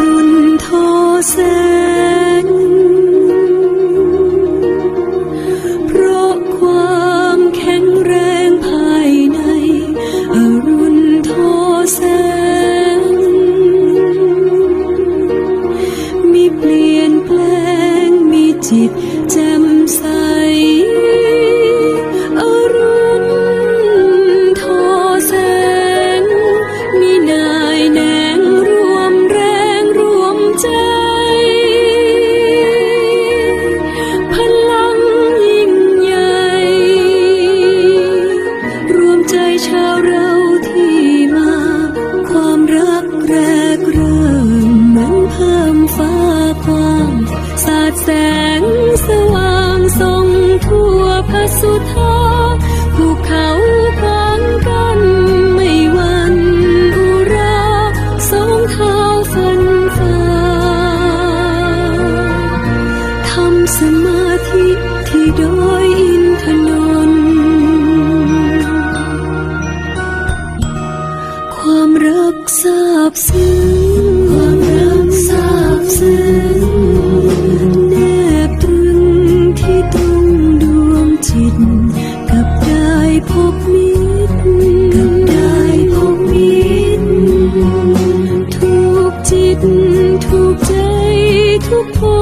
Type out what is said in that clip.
รุณทอแสง เพราะความแข็งแรงภายใน อรุณทอแสง มีเปลี่ยนแปลงมีจิต แสงสว่างส่องทั่วพระสุธาภูเขากลางกันไม่วันอุราสองเท้าฟันฟ้าทำสมาธิที่โดยอินทนนความรักซาบซึ้งความรักซาบซึ้ง 不破